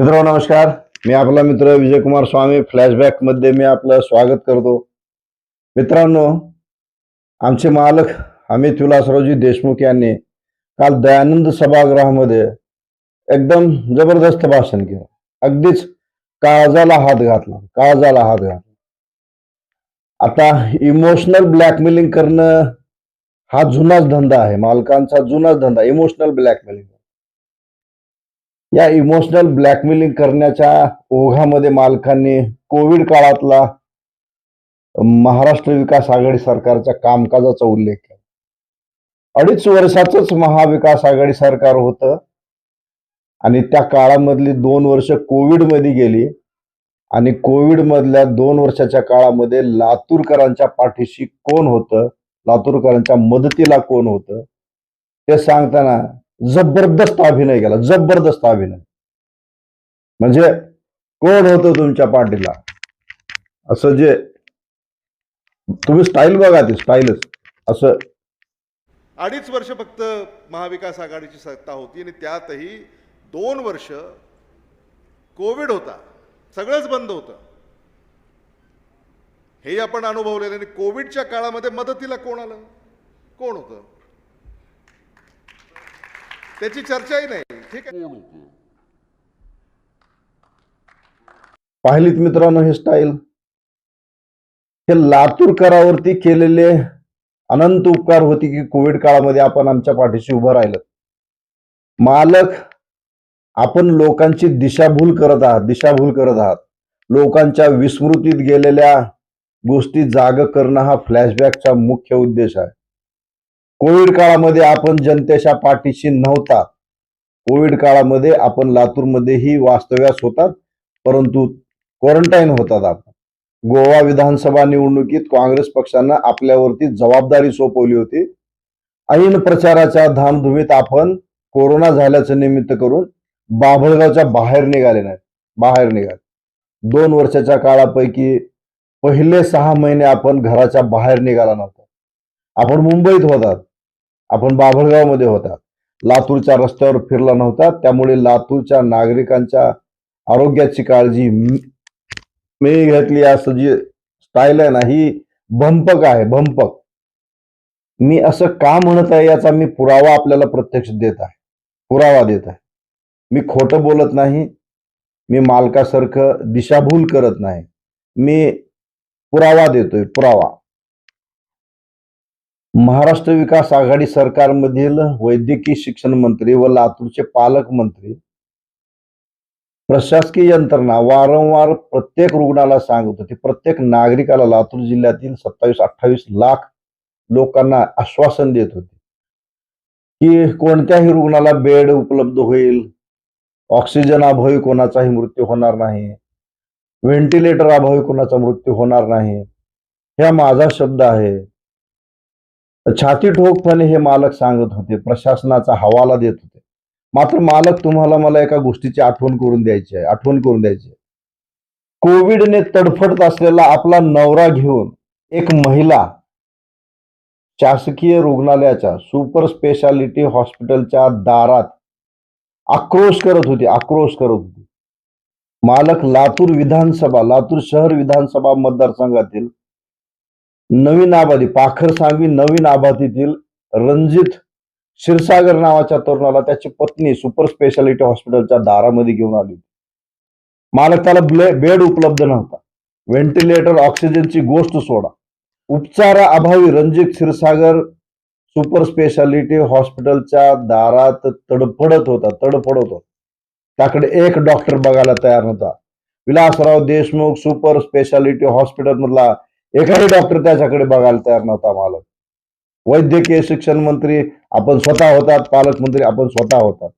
मित्र नमस्कार. मी आपला मित्र विजयकुमार स्वामी. फ्लॅशबॅकमध्ये मी आपलं स्वागत करतो. मित्रांनो आमचे मालक अमित विलासरावजी देशमुख यांनी काल दयानंद सभागृहामध्ये एकदम जबरदस्त भाषण केलं. अगदीच काळजाला हात घातला. काळजाला हात घातला. आता इमोशनल ब्लॅकमेलिंग करणं हा जुनाच धंदा आहे. मालकांचा जुनाच धंदा. इमोशनल ब्लॅकमेलिंग या इमोशनल ब्लॅकमेलिंग करण्याच्या ओघामध्ये मालकांनी कोविड काळातला महाराष्ट्र विकास आघाडी सरकारच्या कामकाजाचा उल्लेख केला. अडीच वर्षाचंच महाविकास आघाडी सरकार होतं. आणि त्या काळामधली दोन वर्ष कोविडमध्ये गेली. आणि कोविड मधल्या दोन वर्षाच्या काळामध्ये लातूरकरांच्या पाठीशी कोण होतं? लातूरकरांच्या मदतीला कोण होतं? ते सांगताना जबरदस्त अभिनय केला जबरदस्त अभिनय. म्हणजे कोण होतं तुमच्या पाठीला? असं जे तुम्ही स्टाईल बघा ती स्टाईलच असं. अडीच वर्ष फक्त महाविकास आघाडीची सत्ता होती आणि त्यातही दोन वर्ष कोविड होता. सगळंच बंद होतं. हे आपण अनुभवलेलं आणि कोविडच्या काळामध्ये मदतीला कोण आलं? कोण होतं? त्याची चर्चाही नाही. ठीक आहे. पाहिलीत मित्रांनो हे स्टाईल हे लातूरकरावरती केलेले अनंत उपकार होती की कोविड काळामध्ये आपण आमच्या पाठीशी उभं राहिलं. मालक आपण लोकांची दिशाभूल करत आहात दिशाभूल करत आहात. लोकांच्या विस्मृतीत गेलेल्या गोष्टी जाग करणं हा फ्लॅशबॅकचा मुख्य उद्देश आहे. कोविड काळामध्ये आपण जनतेच्या पाठीशी नव्हता. कोविड काळामध्ये आपण लातूरमध्येही वास्तव्यास होतात परंतु क्वारंटाईन होतात आपण गोवा विधानसभा निवडणुकीत काँग्रेस पक्षानं आपल्यावरती जबाबदारी सोपवली होती. ऐन प्रचाराच्या धामधुमीत आपण कोरोना झाल्याचं निमित्त करून बाभळगावच्या बाहेर निघाले नाहीत बाहेर निघाले. दोन वर्षाच्या काळापैकी पहिले सहा महिने आपण घराच्या बाहेर निघाला नव्हता. आपण मुंबईत होतात. आपण बाभळगावमध्ये होतात लातूरच्या रस्त्यावर फिरला नव्हता. त्यामुळे लातूरच्या नागरिकांच्या आरोग्याची काळजी मी घेतली असं जी स्टाईल आहे ना ही भंपक आहे भंपक. मी असं का म्हणत आहे याचा मी पुरावा आपल्याला प्रत्यक्ष देत आहे. पुरावा देत आहे. मी खोटं बोलत नाही. मी मालकासारखं दिशाभूल करत नाही. मी पुरावा देतोय पुरावा. महाराष्ट्र विकास आघाडी सरकारमधील वैद्यकीय शिक्षण मंत्री व लातूरचे पालकमंत्री प्रशासकीय यंत्रणा वारंवार प्रत्येक रुग्णाला सांगत होते. प्रत्येक नागरिकाला लातूर जिल्ह्यातील सत्तावीस अठ्ठावीस लाख लोकांना आश्वासन देत होते की कोणत्याही रुग्णाला बेड उपलब्ध होईल ऑक्सिजन अभावी कोणाचाही मृत्यू होणार नाही व्हेंटिलेटर अभावी कोणाचा मृत्यू होणार नाही. ह्या माझा शब्द आहे. छाती ठोकपणे हे मालक सांगत होते. प्रशासनाचा हवाला देत होते. मात्र मालक तुम्हाला मला एका गोष्टीची आठवण करून द्यायची आहे. आठवण करून द्यायची आहे. कोविडने तडफडत असलेला आपला नवरा घेऊन एक महिला शासकीय रुग्णालयाच्या सुपर स्पेशालिटी हॉस्पिटलच्या दारात आक्रोश करत होती. आक्रोश करत होती. मालक लातूर विधानसभा लातूर शहर विधानसभा मतदारसंघातील नवीन आबादी पाखर सांगवी नवीन आबादीतील रणजित क्षीरसागर नावाच्या तरुणाला त्याची पत्नी सुपर स्पेशालिटी हॉस्पिटलच्या दारामध्ये घेऊन आली होती. मालक त्याला बेड उपलब्ध नव्हता. व्हेंटिलेटर ऑक्सिजनची गोष्ट सोडा. उपचारा अभावी रणजित क्षीरसागर सुपर स्पेशालिटी हॉस्पिटलच्या दारात तडफडत होता तडफडत होता. त्याकडे एक डॉक्टर बघायला तयार नव्हता. Vilasrao Deshmukh super speciality hospital मधला एकही डॉक्टर त्याच्याकडे बघायला तयार नव्हता मालक. वैद्यकीय शिक्षण मंत्री आपण स्वतः होतात पालकमंत्री आपण स्वतः होतात.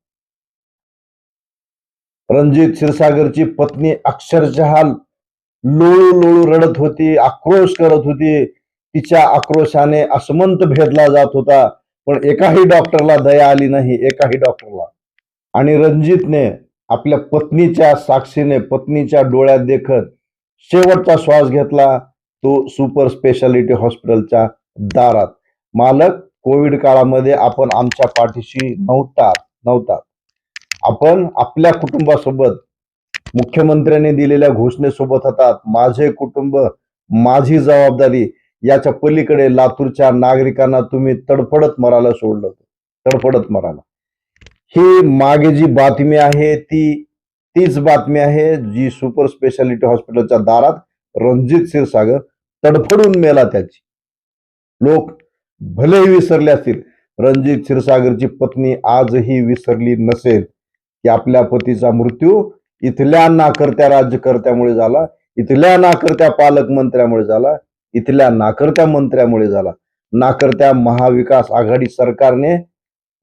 रणजित क्षीरसागरची पत्नी अक्षरशः लोळू लोळू रडत होती आक्रोश करत होती. तिच्या आक्रोशाने असमंत भेदला जात होता पण एकाही डॉक्टरला दया आली नाही एकाही डॉक्टरला आणि रणजितने आपल्या पत्नीच्या साक्षीने पत्नीच्या डोळ्यात देखत शेवटचा श्वास घेतला. तो सुपर स्पेशालिटी हॉस्पिटलच्या दारात. मालक कोविड काळामध्ये आपण आमच्या पाठीशी नव्हता नव्हता आपण आपल्या कुटुंबासोबत मुख्यमंत्र्यांनी दिलेल्या घोषणेसोबत होतात. माझे कुटुंब माझी जबाबदारी याच्या पलीकडे लातूरच्या नागरिकांना तुम्ही तडफडत मराला सोडलं तडफडत मराला ही मागे जी बातमी आहे ती तीच बातमी आहे जी सुपर स्पेशालिटी हॉस्पिटलच्या दारात रणजित क्षीरसागर तडफडून मेला त्याची. लोक भलेही विसरले असतील रणजित क्षीरसागरची पत्नी आजही विसरली नसेल की आपल्या पतीचा मृत्यू इथल्या नाकर्त्या राज्यकर्त्यामुळे झाला इथल्या नाकर्त्या पालकमंत्र्यामुळे झाला इथल्या नाकर्त्या मंत्र्यामुळे झाला. नाकर्त्या महाविकास आघाडी सरकारने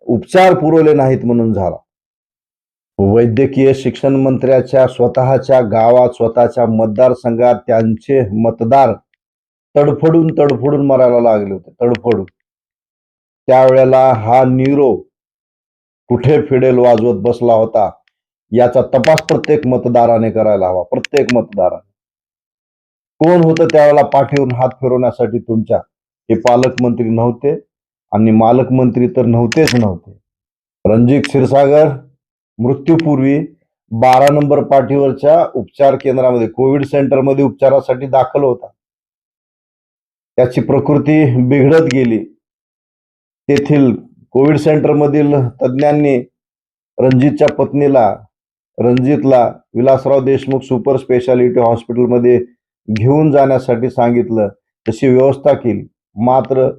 उपचार पुरवले नाहीत म्हणून झाला. वैद्यकीय शिक्षण मंत्र्याच्या स्वतःच्या गावात स्वतःच्या मतदारसंघात त्यांचे मतदार तडफडून तडफडून मरायला लागले होते तडफडून. त्यावेळेला हा नीरो कुठे फिडेल वाजवत बसला होता याचा तपास प्रत्येक मतदाराने करायला हवा प्रत्येक मतदाराने. कोण होतं त्यावेळेला पाठीवरून हात फिरवण्यासाठी तुमच्या? हे पालकमंत्री नव्हते आणि मालकमंत्री तर नव्हतेच नव्हते. रणजित क्षीरसागर मृत्यूपूर्वी बारा नंबर पाठीवरच्या उपचार केंद्रामध्ये कोविड सेंटरमध्ये उपचारासाठी दाखल होता. त्याची प्रकृती बिघडत गेली. तेथील कोविड सेंटरमधील तज्ज्ञांनी रणजितच्या पत्नीला रणजितला विलासराव देशमुख सुपर स्पेशालिटी हॉस्पिटलमध्ये घेऊन जाण्यासाठी सांगितलं. तशी व्यवस्था केली. मात्र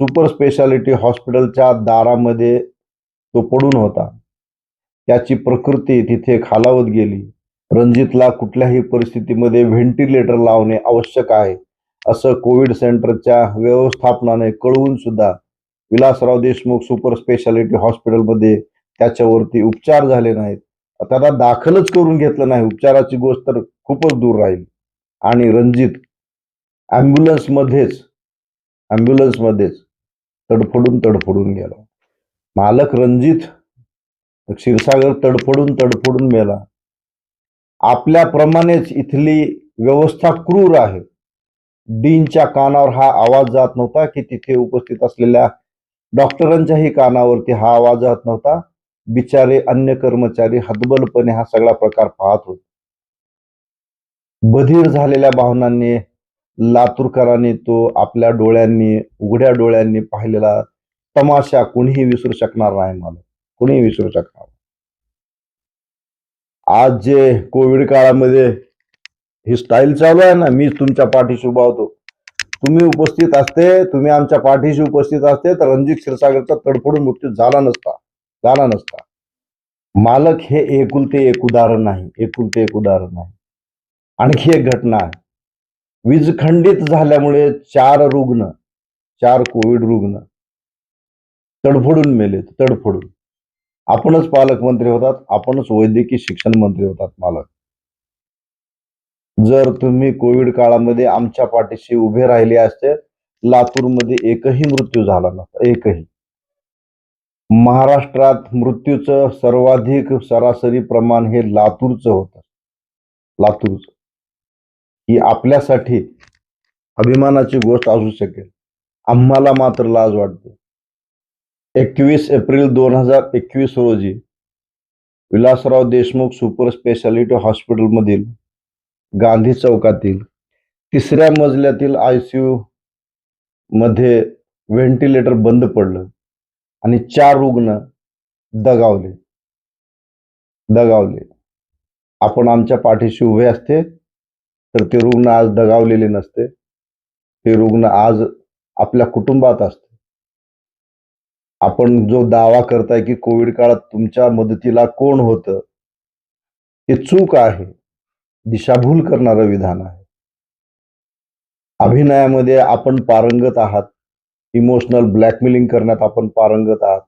सुपर स्पेशालिटी हॉस्पिटलच्या दारामध्ये तो पडून होता. त्याची प्रकृती तिथे खालावत गेली. रणजितला कुठल्याही परिस्थितीमध्ये व्हेंटिलेटर लावणे आवश्यक आहे. असं कोविड सेंटरच्या व्यवस्थापनाने कळवून सुद्धा विलासराव देशमुख सुपर स्पेशालिटी हॉस्पिटलमध्ये त्याच्यावरती उपचार झाले नाहीत. त्याला दाखलच करून घेतलं नाही. उपचाराची गोष्ट तर खूपच दूर राहील. आणि रणजित ॲम्ब्युलन्समध्येच मध्येच मध्येच तडफडून तडफडून गेला. मालक रणजित क्षीरसागर तडफडून तडफडून मेला. आपल्याप्रमाणेच इथली व्यवस्था क्रूर आहे. डीनच्या कानावर हा आवाज जात नव्हता की तिथे उपस्थित असलेल्या डॉक्टरांच्याही कानावरती हा आवाज जात नव्हता. बिचारे अन्य कर्मचारी हतबलपणे हा सगळा प्रकार पाहत होते. बधीर झालेल्या भावनांनी लातूरकरांनी तो आपल्या डोळ्यांनी उघड्या डोळ्यांनी पाहिलेला तमाशा कुणीही विसरू शकणार नाही मला. कुणीही विसरू शकणार आज जे कोविड काळामध्ये ही स्टाईल चालू आहे ना मी तुमच्या पाठीशी उभा होतो. तुम्ही उपस्थित असते तुम्ही आमच्या पाठीशी उपस्थित असते तर रणजित क्षीरसागरचा तडफडून मृत्यू झाला नसता झाला नसता. मालक हे एकुलते एक उदाहरण नाही एकुलते एक उदाहरण आहे आणखी एक घटना आहे. वीज खंडित झाल्यामुळे चार रुग्ण चार कोविड रुग्ण तडफडून मेले तडफडून. आपणच पालकमंत्री होतात आपणच वैद्यकीय शिक्षण मंत्री होतात मालक. जर तुम्ही कोविड काळामध्ये आमच्या पाठीशी उभे राहिले असते लातूरमध्ये एकही मृत्यू झाला नसता एकही. महाराष्ट्रात मृत्यूचं सर्वाधिक सरासरी प्रमाण हे लातूरचं होतं. लातूरचं. ही आपल्यासाठी अभिमानाची गोष्ट असू शकेल. आम्हाला मात्र लाज वाटते. एकवीस एप्रिल दोन हजार एकवीस रोजी विलासराव देशमुख सुपर स्पेशालिटी हॉस्पिटलमधील गांधी चौकातील तिसऱ्या मजल्यातील आय सी यू मध्ये व्हेंटिलेटर बंद पडलं आणि चार रुग्ण दगावले. दगावले. आपण आमच्या पाठीशी उभे असते तर ते रुग्ण आज दगावलेले नसते. ते रुग्ण आज आपल्या कुटुंबात असते. आपण जो दावा करताय की कोविड काळात तुमच्या मदतीला कोण होतं ते चूक आहे. दिशाभूल करणारं विधान आहे. अभिनयामध्ये आपण पारंगत आहात. इमोशनल ब्लॅकमेलिंग करण्यात आपण पारंगत आहात.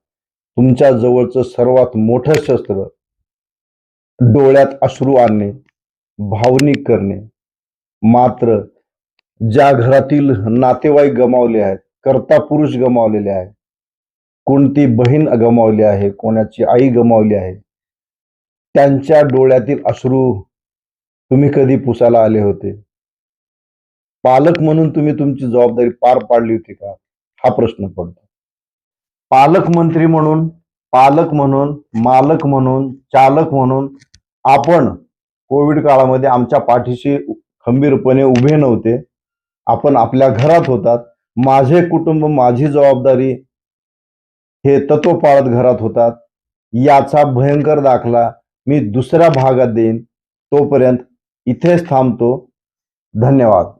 तुमच्या जवळचं सर्वात मोठं शस्त्र डोळ्यात अश्रू आणणे भावनिक करणे. मात्र ज्या घरातील नातेवाईक गमावले आहेत कर्ता पुरुष गमावलेले आहेत कोणती बहीण गमावली आहे कोणाची आई गमावली आहे त्यांच्या डोळ्यातील अश्रू तुम्ही कधी पुसायला आले होते? पालक म्हणून तुम्ही तुमची जबाबदारी पार पाडली होती का? हा प्रश्न पडतो. पालकमंत्री म्हणून पालक म्हणून मालक म्हणून चालक म्हणून आपण कोविड काळामध्ये आमच्या पाठीशी खंबीरपणे उभे नव्हते. आपण आपल्या घरात होतात. माझे कुटुंब माझी जबाबदारी हे तत्व पाळत घरात होतात. याचा भयंकर दाखला मी दुसऱ्या भागात देईन. तोपर्यंत इथेच थांबतो. धन्यवाद.